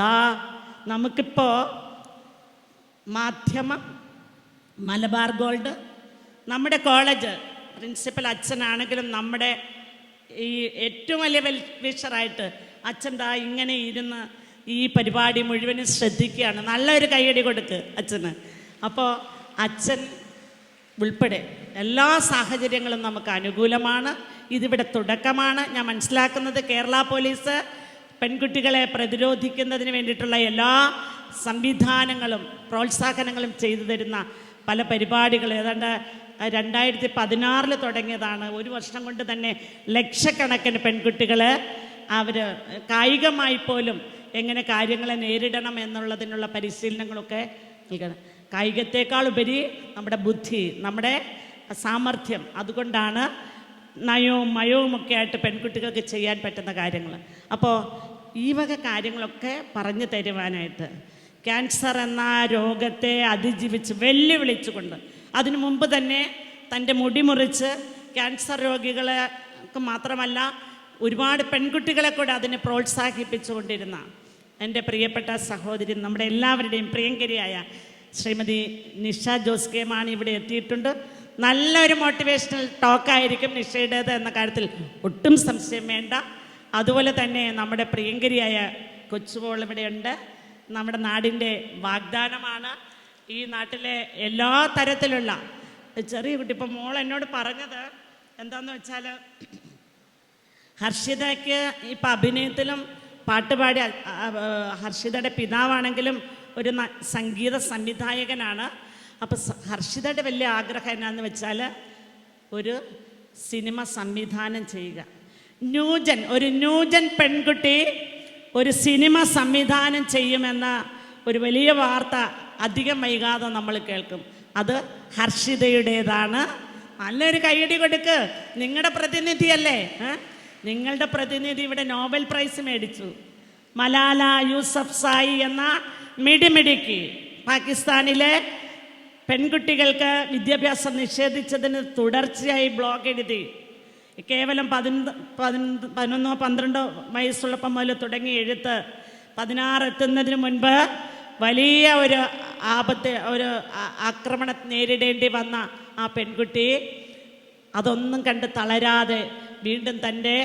ദാ നമുക്കിപ്പോൾ മാധ്യമം മലബാർ ഗോൾഡ് നമ്മുടെ കോളേജ് പ്രിൻസിപ്പൽ അച്ഛനാണെങ്കിലും നമ്മുടെ ഈ ഏറ്റവും വലിയ വെൽ വിഷറായിട്ട് അച്ഛൻ ദാ ഇങ്ങനെ ഇരുന്ന് ഈ പരിപാടി മുഴുവനും ശ്രദ്ധിക്കുകയാണ്. നല്ലൊരു കൈയടി കൊടുക്ക് അച്ഛന്. അപ്പോൾ അച്ഛൻ ഉൾപ്പെടെ എല്ലാ സാഹചര്യങ്ങളും നമുക്ക് അനുകൂലമാണ്. ഇതിവിടെ തുടക്കമാണ്. ഞാൻ മനസ്സിലാക്കുന്നത് കേരള പോലീസ് പെൺകുട്ടികളെ പ്രതിരോധിക്കുന്നതിന് വേണ്ടിയിട്ടുള്ള എല്ലാ സംവിധാനങ്ങളും പ്രോത്സാഹനങ്ങളും ചെയ്തു തരുന്ന പല പരിപാടികൾ. ഏതാണ്ട് രണ്ടായിരത്തി പതിനാറിൽ തുടങ്ങിയതാണ്. ഒരു വർഷം കൊണ്ട് തന്നെ ലക്ഷക്കണക്കിന് പെൺകുട്ടികൾ അവർ കായികമായി പോലും എങ്ങനെ കാര്യങ്ങളെ നേരിടണം എന്നുള്ളതിനുള്ള പരിശീലനങ്ങളൊക്കെ നൽകണം. കായികത്തേക്കാൾ ഉപരി നമ്മുടെ ബുദ്ധി നമ്മുടെ സാമർഥ്യം അതുകൊണ്ടാണ് നയവും മയവും ഒക്കെ ആയിട്ട് പെൺകുട്ടികൾക്ക് ചെയ്യാൻ പറ്റുന്ന കാര്യങ്ങൾ അപ്പോൾ ഈ വക കാര്യങ്ങളൊക്കെ പറഞ്ഞു തരുവാനായിട്ട്. ക്യാൻസർ എന്ന രോഗത്തെ അതിജീവിച്ച് വെല്ലുവിളിച്ചുകൊണ്ട് അതിനു മുമ്പ് തന്നെ തന്റെ മുടി മുറിച്ച് ക്യാൻസർ രോഗികൾക്ക് മാത്രമല്ല ഒരുപാട് പെൺകുട്ടികളെ കൂടെ അതിനെ പ്രോത്സാഹിപ്പിച്ചുകൊണ്ടിരുന്ന എന്റെ പ്രിയപ്പെട്ട സഹോദരി നമ്മുടെ എല്ലാവരുടെയും പ്രിയങ്കരിയായ ശ്രീമതി നിഷ ജോസ് കെ മാണി ഇവിടെ എത്തിയിട്ടുണ്ട്. നല്ലൊരു മോട്ടിവേഷണൽ ടോക്കായിരിക്കും നിഷയുടേത് എന്ന കാര്യത്തിൽ ഒട്ടും സംശയം വേണ്ട. അതുപോലെ തന്നെ നമ്മുടെ പ്രിയങ്കരിയായ കൊച്ചുമോൾ ഇവിടെയുണ്ട്. നമ്മുടെ നാടിന്റെ വാഗ്ദാനമാണ്. ഈ നാട്ടിലെ എല്ലാ തരത്തിലുള്ള ചെറിയ കുട്ടി ഇപ്പം മോൾ എന്നോട് പറഞ്ഞത് എന്താന്ന് വെച്ചാൽ ഹർഷിതയ്ക്ക് ഇപ്പം അഭിനയത്തിലും പാട്ടുപാടി ഹർഷിതയുടെ പിതാവാണെങ്കിലും ഒരു സംഗീത സംവിധായകനാണ്. അപ്പം ഹർഷിതയുടെ വലിയ ആഗ്രഹം എന്നാന്ന് വെച്ചാൽ ഒരു സിനിമ സംവിധാനം ചെയ്യുക. ന്യൂജൻ ഒരു ന്യൂജൻ പെൺകുട്ടി ഒരു സിനിമ സംവിധാനം ചെയ്യുമെന്ന ഒരു വലിയ വാർത്ത അധികം വൈകാതെ നമ്മൾ കേൾക്കും. അത് ഹർഷിതയുടേതാണ്. നല്ലൊരു കൈയടി കൊടുക്ക്. നിങ്ങളുടെ പ്രതിനിധിയല്ലേ? നിങ്ങളുടെ പ്രതിനിധി ഇവിടെ നോബൽ പ്രൈസ് മേടിച്ചു. മലാല യൂസഫ് സായി എന്ന മിടിമിടിക്ക് പാകിസ്ഥാനിലെ പെൺകുട്ടികൾക്ക് വിദ്യാഭ്യാസം നിഷേധിച്ചതിന് തുടർച്ചയായി ബ്ലോഗ് എഴുതി. കേവലം പതിനൊന്ന് പതിനൊന്ന് പന്ത്രണ്ടോ വയസ്സുള്ളപ്പം മുതൽ തുടങ്ങി എഴുത്ത് പതിനാറ് എത്തുന്നതിന് മുൻപ് വലിയ ഒരു ആപത്ത് ഒരു ആക്രമണ നേരിടേണ്ടി വന്ന ആ പെൺകുട്ടി അതൊന്നും കണ്ട് തളരാതെ വീണ്ടും തന്റെ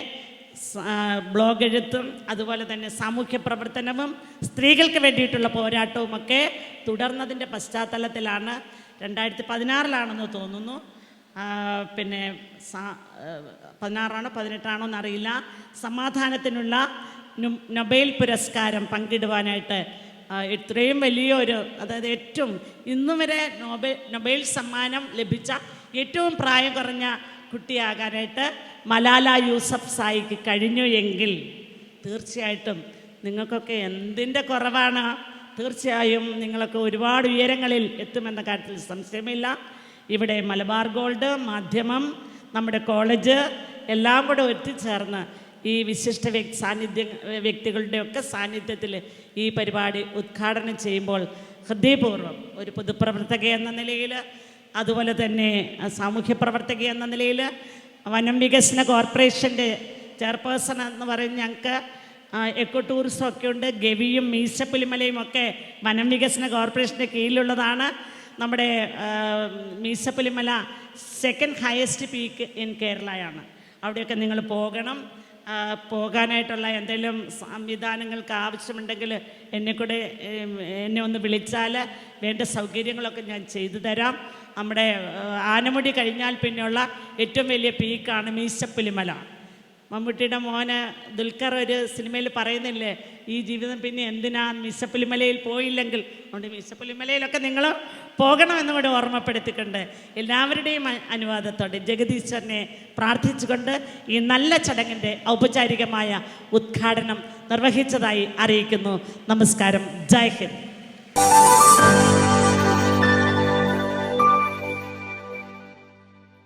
ബ്ലോഗ് എഴുത്തും അതുപോലെ തന്നെ സാമൂഹ്യ പ്രവർത്തനവും സ്ത്രീകൾക്ക് വേണ്ടിയിട്ടുള്ള പോരാട്ടവും ഒക്കെ തുടർന്നതിന്റെ പശ്ചാത്തലത്തിലാണ്. രണ്ടായിരത്തി പതിനാറിലാണെന്ന് തോന്നുന്നു. പിന്നെ പതിനാറാണോ പതിനെട്ടാണോ എന്നറിയില്ല. സമാധാനത്തിനുള്ള നൊബേൽ പുരസ്കാരം പങ്കിടുവാനായിട്ട് ഇത്രയും വലിയൊരു അതായത് ഏറ്റവും ഇന്നു വരെ നോബൽ നൊബേൽ സമ്മാനം ലഭിച്ച ഏറ്റവും പ്രായം കുറഞ്ഞ കുട്ടിയാകാനായിട്ട് മലാല യൂസഫ് സായിക്ക് കഴിഞ്ഞു എങ്കിൽ തീർച്ചയായിട്ടും നിങ്ങൾക്കൊക്കെ എന്തിന്റെ കുറവാണ്? തീർച്ചയായും നിങ്ങളൊക്കെ ഒരുപാട് ഉയരങ്ങളിൽ എത്തുമെന്ന കാര്യത്തിൽ സംശയമില്ല. ഇവിടെ മലബാർ ഗോൾഡ് മാധ്യമം നമ്മുടെ കോളേജ് എല്ലാം കൂടെ ഒത്തിച്ചേർന്ന് ഈ വിശിഷ്ട വ്യക്തി സാന്നിധ്യ വ്യക്തികളുടെയൊക്കെ സാന്നിധ്യത്തിൽ ഈ പരിപാടി ഉദ്ഘാടനം ചെയ്യുമ്പോൾ ഹൃദയപൂർവം ഒരു പൊതുപ്രവർത്തക എന്ന നിലയിൽ അതുപോലെ തന്നെ സാമൂഹ്യ പ്രവർത്തക എന്ന നിലയിൽ വനം വികസന കോർപ്പറേഷന്റെ ചെയർപേഴ്സൺ എന്ന് പറയുന്ന ഞങ്ങൾക്ക് എക്കോ ടൂറിസം ഒക്കെ ഉണ്ട്. ഗവിയും മീശപ്പുലിമലയും ഒക്കെ വനം വികസന കോർപ്പറേഷന്റെ കീഴിലുള്ളതാണ്. നമ്മുടെ Meesapulimala second highest peak in കേരളയാണ്. അവിടെയൊക്കെ നിങ്ങൾ പോകണം. പോകാനായിട്ടുള്ള എന്തെങ്കിലും സംവിധാനങ്ങൾക്ക് ആവശ്യമുണ്ടെങ്കിൽ എന്നെ കൂടെ എന്നെ ഒന്ന് വിളിച്ചാൽ വേണ്ട സൗകര്യങ്ങളൊക്കെ ഞാൻ ചെയ്തു തരാം. നമ്മുടെ ആനമുടി കഴിഞ്ഞാൽ പിന്നെയുള്ള ഏറ്റവും വലിയ പീക്കാണ് മീശപ്പുലിമല മമ്മൂട്ടിയുടെ മോന് ദുൽഖർ ഒരു സിനിമയിൽ പറയുന്നില്ലേ ഈ ജീവിതം പിന്നെ എന്തിനാ മിസപ്പുലിമലയിൽ പോയില്ലെങ്കിൽ? അതുകൊണ്ട് മിസപ്പുലിമലയിലൊക്കെ നിങ്ങൾ പോകണമെന്നും കൂടെ ഓർമ്മപ്പെടുത്തിക്കൊണ്ട് എല്ലാവരുടെയും അനുവാദത്തോടെ ജഗദീശ്വരനെ പ്രാർത്ഥിച്ചുകൊണ്ട് ഈ നല്ല ചടങ്ങിന്റെ ഔപചാരികമായ ഉദ്ഘാടനം നിർവഹിച്ചതായി അറിയിക്കുന്നു. നമസ്കാരം. ജയ് ഹിന്ദ്.